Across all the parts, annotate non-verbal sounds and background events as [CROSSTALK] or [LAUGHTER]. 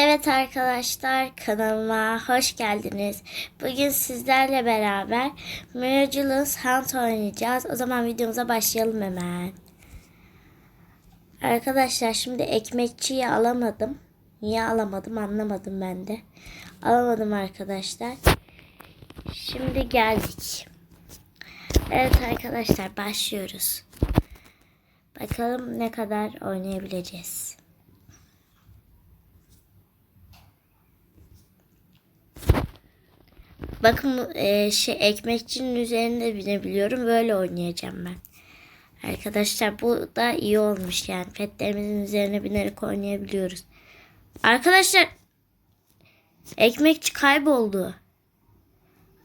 Evet arkadaşlar kanalıma hoş geldiniz. Bugün sizlerle beraber Miraculous Hunt oynayacağız. O zaman videomuza başlayalım hemen. Arkadaşlar şimdi ekmekçiyi alamadım. Niye alamadım anlamadım ben de. Alamadım arkadaşlar. Şimdi geldik. Evet arkadaşlar başlıyoruz. Bakalım ne kadar oynayabileceğiz. Bakın e, şey ekmekçinin üzerinde binebiliyorum. Böyle oynayacağım ben. Arkadaşlar bu da iyi olmuş yani. Petlerimizin üzerine binerek oynayabiliyoruz. Arkadaşlar ekmekçi kayboldu.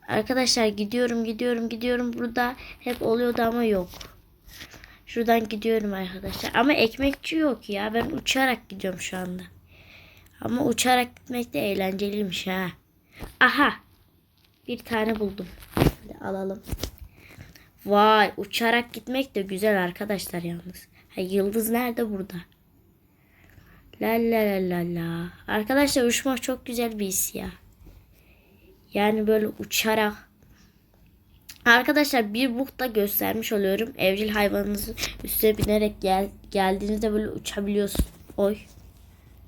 Arkadaşlar gidiyorum gidiyorum gidiyorum. Burada hep oluyordu ama yok. Şuradan gidiyorum arkadaşlar. Ama ekmekçi yok ya. Ben uçarak gidiyorum şu anda. Ama uçarak gitmek de eğlenceliymiş ha. Aha. Bir tane buldum. Hadi alalım. Vay uçarak gitmek de güzel arkadaşlar yalnız. Ha, yıldız nerede burada? La la la la la. Arkadaşlar uçmak çok güzel bir his ya. Yani böyle uçarak. Arkadaşlar bir bukta göstermiş oluyorum. Evcil hayvanınızın üstüne binerek gel, geldiğinizde böyle uçabiliyorsun. Oy.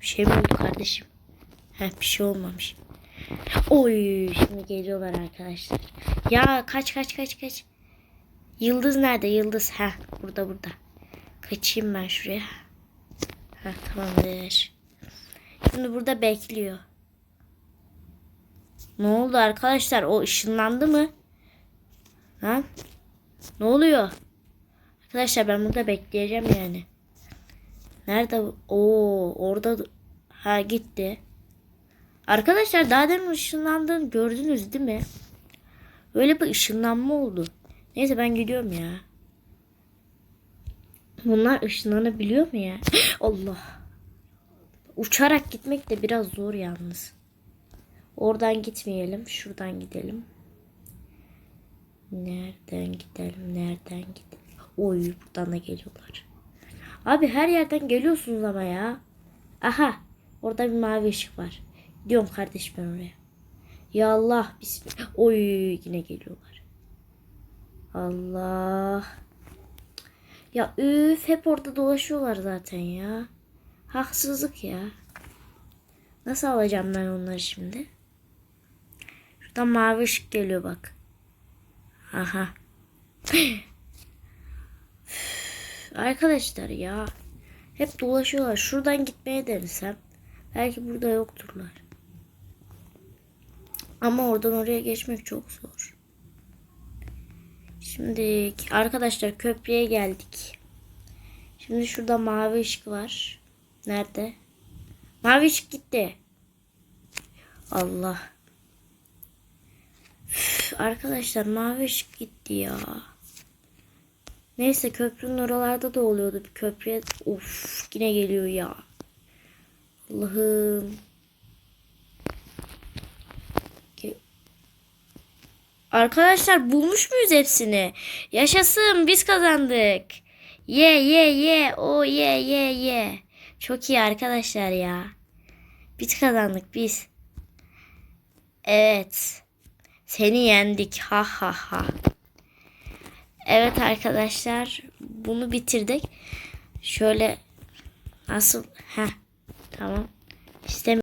Bir şey mi oldu kardeşim? Heh, bir şey olmamış. Oy şimdi geliyorlar arkadaşlar. Ya kaç kaç kaç kaç. Yıldız nerede? Yıldız. Ha burada burada. Kaçayım ben şuraya. Ha tamamdır. Şimdi burada bekliyor. Ne oldu arkadaşlar? O ışınlandı mı? Ha? Ne oluyor? Arkadaşlar ben burada bekleyeceğim yani. Nerede? Oo orada ha gitti. Arkadaşlar daha demin ışınlandığını gördünüz değil mi? Öyle bir ışınlanma oldu. Neyse ben gidiyorum ya. Bunlar ışınlanabiliyor mu ya? [GASPS] Allah. Uçarak gitmek de biraz zor yalnız. Oradan gitmeyelim. Şuradan gidelim. Nereden gidelim? Nereden gidelim? Oy buradan da geliyorlar. Abi her yerden geliyorsunuz ama ya. Aha. Orada bir mavi ışık var. Gidiyorum kardeşim ben oraya. Ya Allah bismillah. Oy yine geliyorlar. Allah. Ya üf hep orada dolaşıyorlar zaten ya. Haksızlık ya. Nasıl alacağım ben onları şimdi? Şuradan mavi ışık geliyor bak. Aha. Arkadaşlar ya. Hep dolaşıyorlar. Şuradan gitmeye denesem. Belki burada yokturlar. Ama oradan oraya geçmek çok zor. Şimdi arkadaşlar köprüye geldik. Şimdi şurada mavi ışık var. Nerede? Mavi ışık gitti. Allah. Üf, arkadaşlar mavi ışık gitti ya. Neyse köprünün oralarda da oluyordu. Bir köprüye of yine geliyor ya. Allah'ım. Arkadaşlar bulmuş muyuz hepsini? Yaşasın biz kazandık. Ye ye ye o ye ye ye. Çok iyi arkadaşlar ya. Biz kazandık biz. Evet. Seni yendik. Ha ha ha. Evet arkadaşlar. Bunu bitirdik. Şöyle nasıl? Heh. Tamam.